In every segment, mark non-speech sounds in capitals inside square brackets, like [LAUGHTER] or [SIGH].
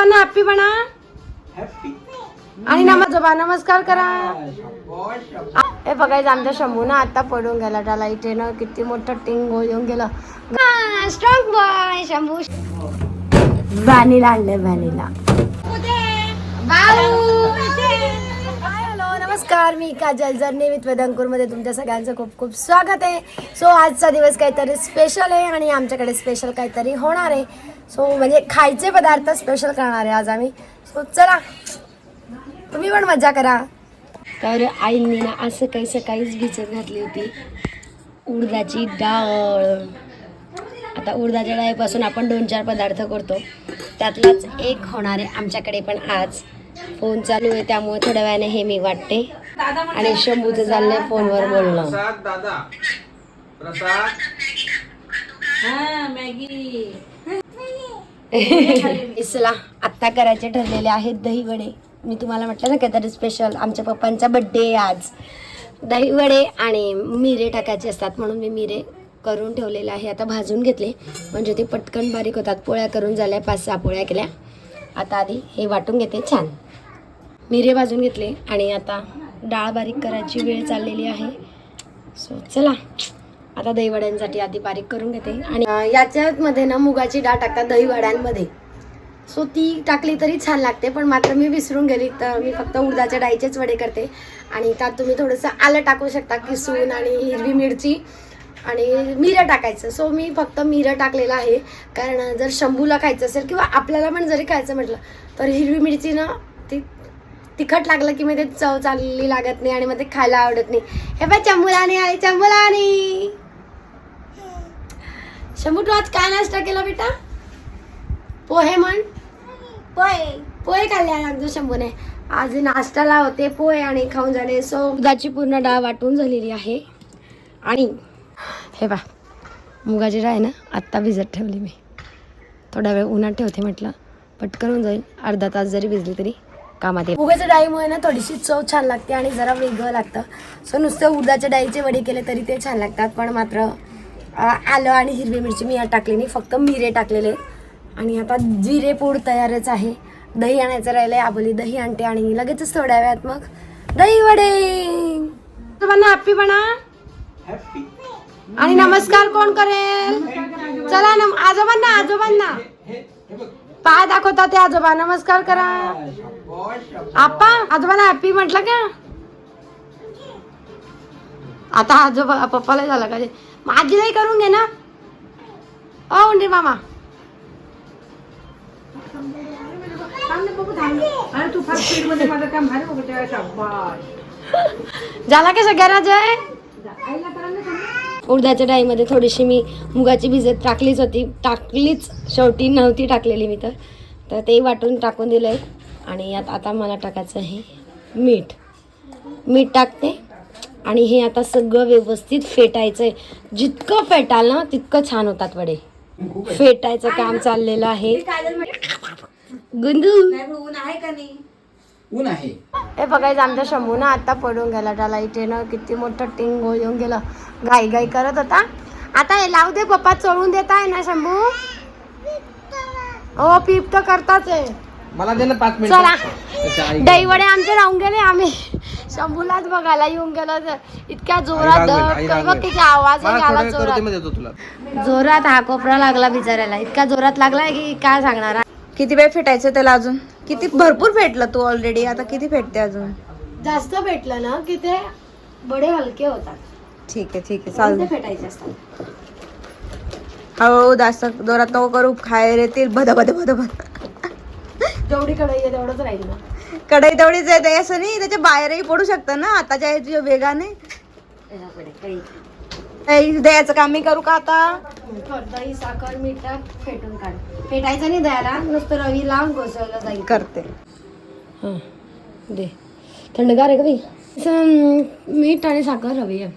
आजोबांना हॅप्पी म्हणा. आणि नम आजोबा नमस्कार करा. हे बघायचं आमच्या शंभू ना आता पडून गेला त्याला इथे ना किती मोठं टिंग येऊन गेलं. Strong boy Shambhu. व्हॅनिला आणलंय व्हॅनिला हॅलो नमस्कार. मी काजल जर्नी विथ वेदंकूरमध्ये तुमच्या सगळ्यांचं खूप खूप स्वागत आहे. सो आजचा दिवस काहीतरी स्पेशल आहे आणि आमच्याकडे स्पेशल काहीतरी होणार आहे. सो म्हणजे खायचे पदार्थ स्पेशल करणार आहे आज आम्ही. सो चला तुम्ही पण मजा करा. तर आईंनी ना असं काही सकाळीच भिजत घातली होती. उडदाची डाळ. आता उडदाच्या डाळीपासून आपण दोन चार पदार्थ करतो. त्यातलाच एक होणार आहे आमच्याकडे पण आज. फोन चालू आहे त्यामुळे थोड्या वेळाने हे मी वाटते. आणि शंभूचं चाललंय फोनवर बोलणं. प्रसाद दादा. प्रसाद. [LAUGHS] इसला आत्ता करायचे ठरलेले आहेत दही वडे मी तुम्हाला म्हटलं ना काहीतरी स्पेशल आमच्या पप्पांचा बड्डे आहे आज. दही वडे आणि मिरे टाकायचे असतात म्हणून मी मिरे करून ठेवलेले आहे. आता भाजून घेतले. म्हणजे ते पटकन बारीक होतात. पोळ्या करून झाल्या पाच सहा पोळ्या केल्या. आता आधी हे वाटून घेते छान. मिरे भाजून घेतले आणि आता डाळ बारीक करायची वेळ चाललेली आहे. सो चला. आता दहीवड्यांसाठी आधी बारीक करून घेते. आणि याच्यामध्ये ना मुगाची डाळ टाकतात दहीवड्यांमध्ये. सो ती टाकली तरी छान लागते पण मात्र मी विसरून गेली. तर मी फक्त उडदाच्या डाळीचेच वडे करते. आणि त्यात तुम्ही थोडंसं आलं टाकू शकता किसून आणि हिरवी मिरची आणि मिरं टाकायचं. सो मी फक्त मिरं टाकलेलं आहे. कारण जर शंभूला खायचं असेल किंवा आपल्याला पण जरी खायचं म्हटलं तर हिरवी मिरची ना ती तिखट लागलं की मग ते चव चालली लागत नाही आणि मग ते खायला आवडत नाही. हे बघ चंबुलाने आहे चंबुलाने शंभू तू आज काय नाश्ता केला बेटा? पोहे म्हण. पोहे. पोहे खाल्ले आज आमच्या शंभूने. आज नाश्त्याला होते पोहे आणि खाऊन झाले. सो दुधाची पूर्ण डाळ वाटून झालेली आहे. आणि हे बा मुगाची डाळ आहे ना आत्ता भिजत ठेवली मी. थोडा वेळ उन्हात ठेवते म्हटलं पटकन होऊन जाईल. अर्धा तास जरी भिजली तरी कामात येईल. मुगाच्या डाळीमुळे ना थोडीशी चव छान लागते आणि जरा वेगळं लागतं. सो नुसतं उडदाच्या डाळीचे वडे केले तरी ते छान लागतात पण मात्र आलं आणि हिरवी मिरची मी यात टाकली नाही फक्त मिरे टाकलेले. आणि आता जिरे पूड तयारच आहे. दही आणायचं राहिलं आहे आबोली दही आणते आणि लगेचच थोड्या वेळात मग. दही वडे! तुम्हाला हॅप्पी बना. हॅपी आणि नमस्कार कोण करेल? चला ना आजोबांना आजोबांना. हे हे बघ. पाय दाखवता ते आजोबा. नमस्कार करा. शाबाश, आपा आजोबाला हॅपी म्हटलं का? आता आजोबा पप्पाला झाला का मग आजीलाही करून घे ना. ओ उंडीर मामा. अरे तू फार स्पीडमध्ये माझं काम भारी बघत शाबाश झाला का सगळ्यांना जय आईला. उडदाच्या डाळीमध्ये थोडीशी मी मुगाची भिजत टाकलीच होती. टाकलीच शेवटी नव्हती टाकलेली मी तर. तर ते वाटून टाकून दिलं आहे आणि यात आता मला टाकायचं आहे मीठ. मीठ टाकते. आणि हे आता सगळं व्यवस्थित फेटायचं आहे जितकं फेटाल ना तितकं छान होतात वडे. फेटायचं काम चाललेलं आहे. गुंदू! ऊन आहे हे बघायचं आमच्या शंभू ना आता पडून गेला. त्याला इथे ना किती मोठं टिंग येऊन गेलं. घाई घाई करत होता. आता हे लावू दे पप्पा चढून देत आहे ना शंभू? हो पीप तर करताच आहे. मला दे ना पाच चला. आई- दहीवडे आमचे राहून गेले आम्ही. शंभूलाच बघायला येऊन गेलो तर इतक्या आई जोरात आई बघ आवाज मला आला थोड्या वेळ करू दे, जोरात. मी देतो तुला. जोरात हा कोपरा लागला बिचाऱ्याला. इतका जोरात लागलाय की काय सांगणार किती वेळ फेटायचं त्याला अजून? किती भरपूर फेटलं तू ऑलरेडी आता किती फेटते अजून? जास्त भेटलं ना की ते बडे हलके होतात. ठीक आहे ठीक आहे. ते चालेल फेटायचे असतात. हळूहळू जास्त जोरात नको करू. खायला येतील. बद बद बद बद जेवढी कढई आहे तेवढंच राहील ना. कढई तेवढीच आहे ते असं नाही त्याच्या बाहेरही पडू शकतं ना आताच्या ह्याच्या वेगाने. द्यायचं काम मी करू का आता? दही साखर मीठ टाक, फेटून काढ. फेटायचं नाही द्यायला नुसतं रवी लावून घोसवलं जाईल. करते. हां दे. थंडगार आहे का बाई? असं मीठ आणि साखर हवी आहे.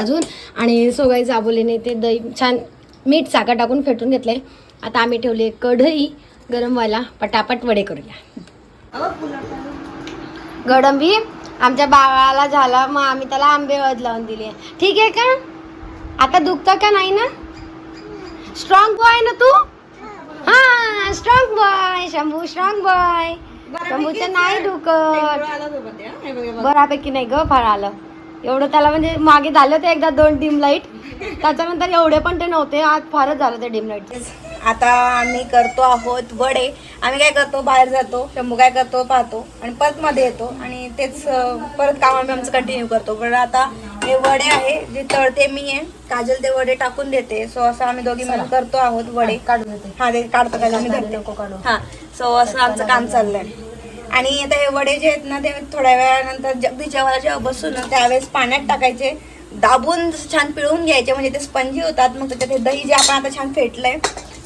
अजून आणि सोगाई जाबोलीने ते दही छान मीठ साखर टाकून फेटून घेतले आता आम्ही ठेवले कढई. गरम व्हायला पटापट वडे करूया. गडंबी आमच्या बाळाला झाला मग आम्ही त्याला आंबे वद लावून दिली. आहे ठीक आहे का? आता दुखतं का नाही ना? स्ट्रॉंग बॉय ना तू? हा strong boy Shambhu strong boy शंभूचं नाही दुखत. बऱ्यापैकी नाही ग फार आलं. एवढं त्याला म्हणजे मागे झालं ते एकदा दोन डिम लाइट त्याच्यानंतर एवढे पण ते नव्हते आज फारच झालं ते डिम लाइट आता आम्ही करतो आहोत वडे. आम्ही काय करतो? बाहेर जातो शंभू काय करतो? पाहतो आणि परत मध्ये येतो आणि तेच परत काम आम्ही आमचं कंटिन्यू करतो. पण आता हे वडे आहे जे तळते मी आहे काजल ते वडे टाकून देते. सो असं आम्ही दोघी मिळून करतो आहोत वडे. काढून देते. हा ते काढतो काजल मी धरते हा सो असं आमचं काम चाललंय. आणि आता हे वडे जे आहेत ना ते थोड्या वेळानंतर जगदी जेव्हा जेव्हा बसू ना त्यावेळेस पाण्यात टाकायचे. दाबून छान पिळून घ्यायचे. म्हणजे ते स्पंजी होतात मग त्याच्यात हे दही जे आपण आता छान फेटलंय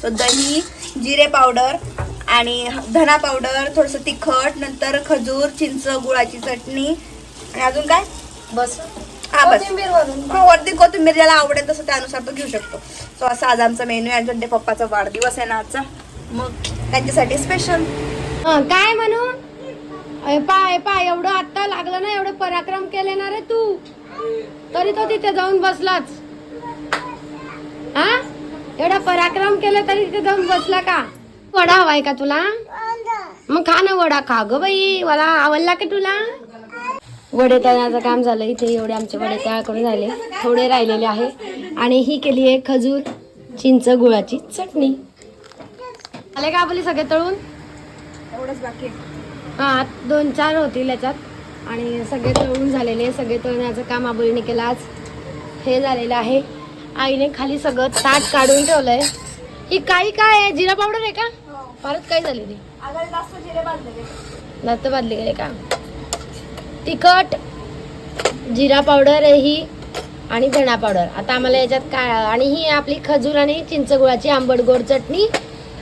सो दही जिरे पावडर आणि धना पावडर थोडंसं तिखट नंतर खजूर चिंच गुळाची चटणी. आणि अजून काय? बस. हा बस. हा वरती कोथिंबीर ज्याला आवडेल तसं त्यानुसार तो घेऊ शकतो. सो असा आज आमचा मेन्यू आहे. ते पप्पाचा वाढदिवस आहे ना आजचा. मग? त्यांच्यासाठी स्पेशल काय म्हणू? पाय पाय एवढं आत्ता लागलं ना एवढं पराक्रम केले ना रे तू. तरी तो तिथे जाऊन बसलाच. हा? एवढा पराक्रम केलं तरी तिथे जाऊन बसला का? वडा हवाय का तुला? मग खा ना वडा खा ग बाई. मला आवडला का तुला? वडे तळण्याचं काम झालं इथे. एवढे आमचे वडे तयार करून झाले. थोडे राहिलेले आहे. आणि ही केली आहे खजूर चिंच गुळाची चटणी. आले का आपली सगळे तळून? एवढंच बाकी. हा दोन चार होतील याच्यात. आणि सगळे तळून झालेले सगळे तळण्याचं काम आबोलीने केलं. आज हे झालेलं आहे. आईने खाली सगळं ताट काढून ठेवलंय. ही काही काय आहे? जिरा पावडर आहे का? फारच काय झाली ती अगं जास्त बादली गेले का? तिखट जिरा पावडर आहे ही आणि धणा पावडर. आता आम्हाला याच्यात काय आणि ही आपली खजूर आणि चिंचगुळाची आंबट गोड चटणी.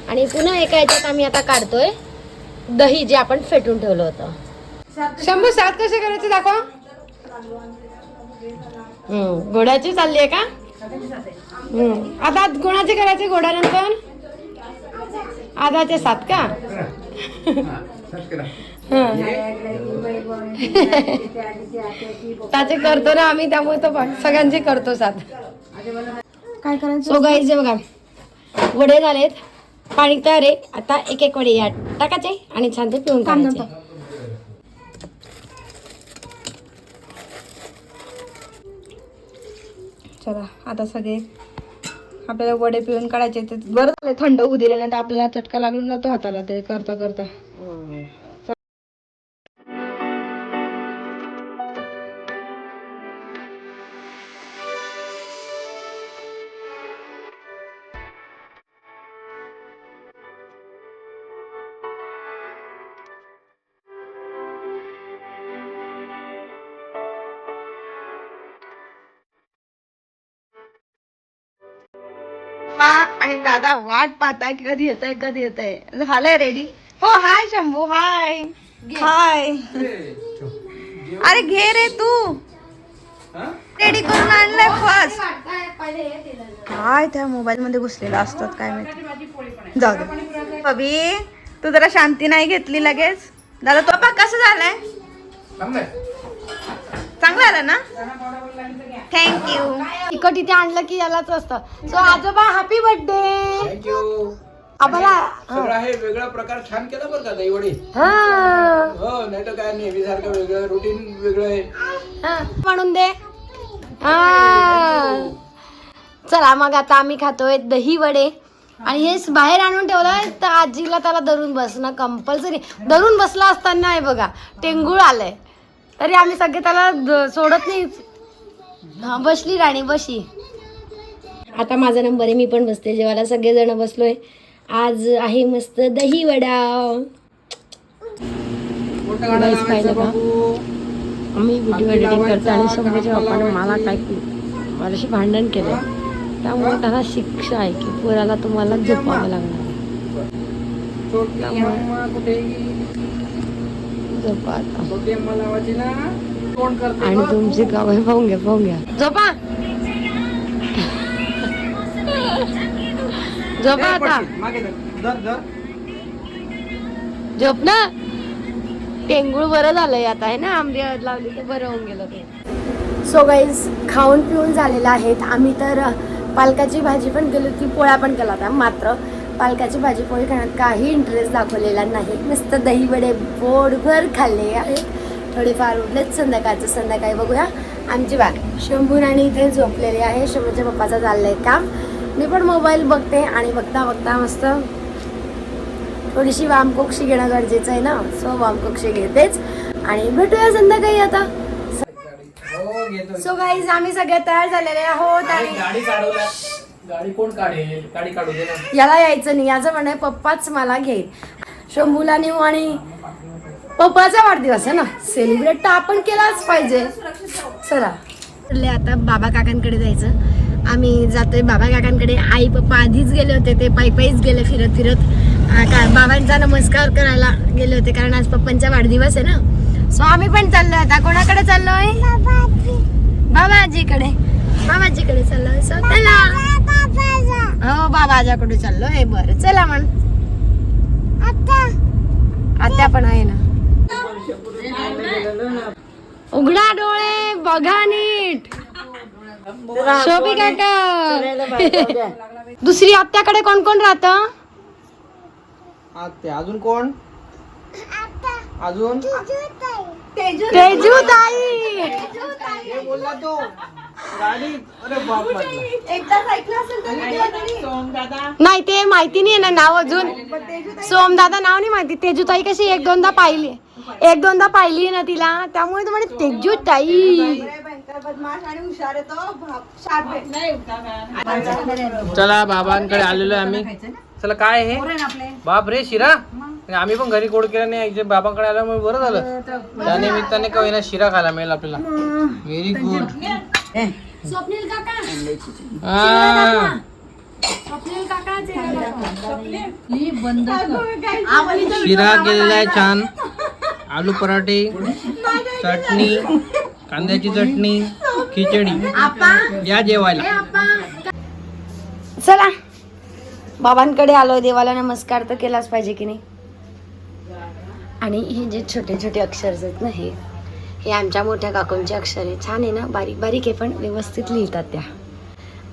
आणि पुन्हा एका याच्यात आम्ही आता काढतोय दही जे आपण फेटून ठेवलं होतं. शंभू सात कसे करायचे दाखवा. हम्म, घोड्याची चालली आहे का? हम्म. आता कोणाचे करायचे घोड्यानंतर आधाचे सात का? हं. त्याचे करतो ना आम्ही त्यामुळे तो सगळ्यांचे करतो सात. काय करायचं? सो गाईज बघा. वडे झालेत. पाणी तयार आहे. आता एक एक वडे यात टाकायचे आणि छान ते पिऊन काढायचे चला आता सगळे आपल्याला वडे पिऊन काढायचे ते बरं झालं थंड होऊ दिले नाही तर आपल्याला चटका लागून जातो हाताला ते करता करता आणि दादा वाट पाहताय कधी येत आहे कधी येत आहे झालंय रेडी हो हाय शंभू हाय हाय अरे घे रे तू. रेडी करून आणलाय फर्स्ट काय त्या मोबाईल मध्ये घुसलेला असतात काय माहिती. जाऊ दे. बबी तू जरा शांती नाही घेतली लगेच? दादा तो पा कसं झालंय? आलं ना? थँक्यू तिखट इथे आणलं की यालाच असतं. सो आजोबा हॅपी बर्थडे थँक्यू आम्हाला सगळं हे वेगळा प्रकार छान केला बरं का दही वडे हा. हो नाही तर काय नेहमी सारखं वेगळं रुटीन वेगळं आहे. हा, म्हणून दे. हा. चला मग आता आम्ही खातोय दही वडे. आणि हे बाहेर आणून ठेवलंय तर आजीला त्याला धरून बसणं कंपल्सरी धरून बसला असताना आहे बघा टेंगूळ आलंय. तरी आम्ही सगळे त्याला द- सोडत नाही. हा बसली राणी बशी. आता माझा नंबर आहे मी पण बसते. जेवायला सगळेजण बसलोय. आज आहे मस्त दही वडा. पाहिलं का? आम्ही व्हिडिओ एडिटिंग करतो आणि समोरच्या पप्पानं मला काय माझ्याशी भांडण केलं त्यामुळे त्याला शिक्षा आहे की पोराला तुम्हाला जपावं लागणार छोटी झोपा आता. आणि तुमची गावे पाहून घ्या पाहून घ्या. झोपा. झोपा आता. मागे धर. धर धर. झोप ना. टेंगूळ बरं झालंय आता आहे ना? आंबे लावली तर बरं होऊन गेलं ते. सो गाईज खाऊन पिऊन झालेलं आहेत. आम्ही तर पालकाची भाजी पण केली होती पोळ्या पण केला होता मात्र पालकाची भाजी पोळी खाण्यात काही इंटरेस्ट दाखवलेला नाही. नुसतं दही वडे पोटभर खाल्ले आहे थोडेफार उरलेच संध्याकाळचं संध्याकाळी बघूया. आमची बाग. शंभून आणि इथे झोपलेली आहे. शंभूच्या पप्पाचं चाललंय काम. मी पण मोबाईल बघते आणि बघता बघता मस्त थोडीशी वामकोक्षी घेणं गरजेचं आहे ना? सो वामकोक्षी घेतेच. आणि भेटूया संध्याकाळी आता. हो सो गाईज आम्ही सगळे तयार झालेले आहोत आणि गाडी कोण काढेल? गाडी काढू दे ना. याला यायचं नाही याचं म्हणणं आहे पप्पाच मला घेईल. शंभूला नेऊ आणि पप्पाचा वाढदिवस आहे ना? सेलिब्रेट तर आपण केलाच पाहिजे. चला. ले आता बाबा काकांकडे जायचं. आम्ही जातोय बाबा काकांकडे. आई पप्पा आधीच गेले होते ते पायी पायीच गेले फिरत फिरत. का बाबांचा नमस्कार करायला गेले होते कारण आज पप्पांचा वाढदिवस आहे ना? सो आम्ही पण चाललो आता. कोणाकडे चाललोय? बाबाजीकडे. बाबाजीकडे चाललोय. सो चला हो बाबाजाकडे चाललोय बरं चला म्हण आत्या. पण आहे ना. उघडा डोळे बघा नीट. शोभी काका. दुसरी आत्याकडे कोण कोण राहत? ते अजून कोण? अजून? तेजू ताई हे बोलला तो. नाही ते माहिती नाही ना नाव अजून. सोमदादा नाव नाही माहिती. तेजू ताई कशी एक दोनदा पाहिली. एक दोनदा पाहिली ना तिला. त्यामुळे तू म्हणे तेजू ताई चला बाबांकडे आलेलो आम्ही. चला काय हे? बाप रे शिरा. आम्ही पण घरी गोड केला नाही. बाबांकडे आल्यामुळे बरं झालं. त्या निमित्ताने का शिरा खायला मिळेल आपल्याला. व्हेरी गुड स्वप्नील काका. स्वप्नील काका शिरा केलेला आहे छान. [LAUGHS] आलू पराठे चटणी कांद्याची चटणी खिचडी. या जेवायला. चला. बाबांकडे आलोय देवाला नमस्कार तर केलाच पाहिजे की नाही? आणि हे जे छोटे छोटे अक्षर आहेत ना हे हे आमच्या मोठ्या काकूंची अक्षर. आहे छान आहे ना? बारीक बारीक आहे पण व्यवस्थित लिहितात त्या.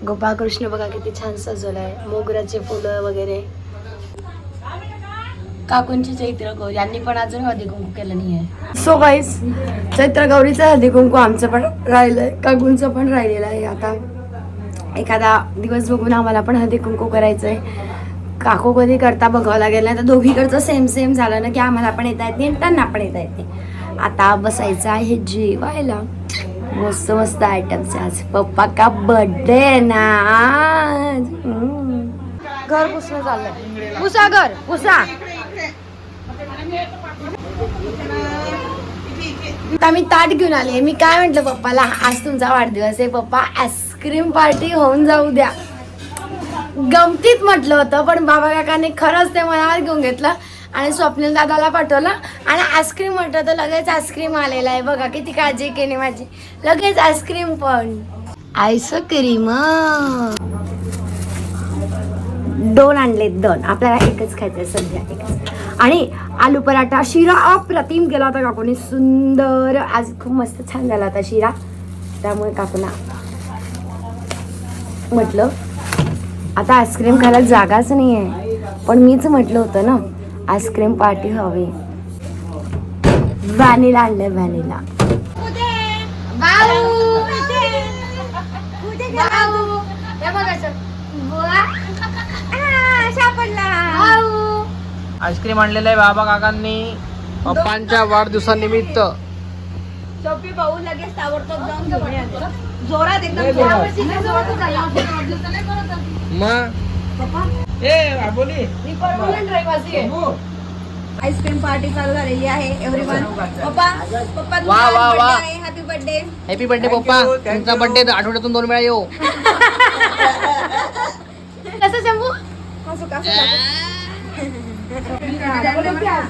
गोपाळकृष्ण बघा किती छान सजवलं आहे मोगऱ्याचे फुलं वगैरे. काकूंची चैत्र गौरी. यांनी पण अजून हळदी कुंकू केलं नाही आहे सो गाईस चैत्र गौरीचं हळदी कुंकू आमचं पण राहिलंय. काकूंचं पण राहिलेलं आहे. आता एखादा दिवस बघून आम्हाला पण हळदी कुंकू आहे काकू कधी करता बघावं लागेल. नाही तर दोघीकडचं सेम सेम झालं ना की आम्हाला पण येता येत नाही आणि त्यांना पण येता येत नाही. आता बसायचं आहे जेवायला. मस्त मस्त आयटम्स आज. पप्पा का बर्थडे ना आज? घर पुसणं चाललंय पुसा घर पुसा. आता मी ताट घेऊन आले मी काय म्हटलं पप्पाला? आज तुमचा वाढदिवस आहे. पप्पा आईस्क्रीम पार्टी होऊन जाऊ द्या. गमतीत म्हटलं होतं पण बाबा काकाने खरंच ते मनावर घेऊन घेतलं. आणि स्वप्नील दादाला पाठवलं. आणि आईस्क्रीम म्हटलं तर लगेच आईस्क्रीम आलेला आहे. बघा किती काळजी केली माझी. लगेच आईस्क्रीम पण. आईस्क्रीम. दोन आणले दोन. आपल्याला एकच खायचंय सध्या एकच. आणि आलू पराठा शिरा अप्रतिम केला होता काकूने. सुंदर. आज खूप मस्त छान झाला होता शिरा. त्यामुळे काकूना म्हटलं आता आईस्क्रीम खायला जागाच नाही आहे पण मीच म्हटलं होतं ना आईस्क्रीम पार्टी हवी. व्हॅनिला आणलंय व्हॅनिला आईस्क्रीम आणलेलं आहे बाबा काकांनी. पप्पांच्या वाढदिवसानिमित्त. सोपी भाऊ लगेच ताबडतोब जाऊन घेऊन येतो जोरात एकदम जोरात मग? आईस्क्रीम पार्टी चालू झालेली आहे एव्हरीवन पप्पा पप्पा वा, वा, वा. हॅपी बर्थडे हॅपी बर्थडे पप्पा. तुमचा बर्थडे आठवड्यातून दोन वेळा येऊ. कसं शंभू?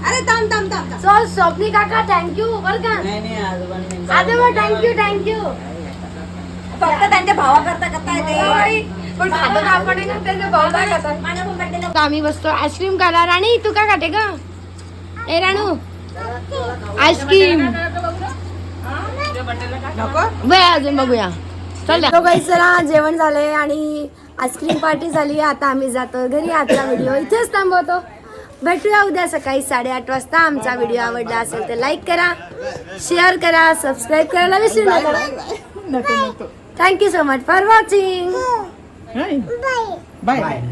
अरे थांब थांब थांब सो स्वप्नी काका थँक्यू बर का? आजोबा थँक्यू थँक्यू फक्त त्यांच्या भावा करता करता येते पण खातो तर आपण आहे ना, त्याचे भाव काय खातात? आता आम्ही बसतो. आईस्क्रीम खायला राणी तू का खाते का ए राणू. आईस्क्रीम अजून बघूया. चल चला जेवण झालंय आणि आईस्क्रीम पार्टी झाली. आता आम्ही जातो घरी. आजचा व्हिडिओ इथेच थांबवतो. भेटूया उद्या सकाळी साडेआठ वाजता. आमचा व्हिडिओ आवडला असेल तर लाईक करा शेअर करा सबस्क्राईब करायला विसरू नका. Thank you so much for watching bye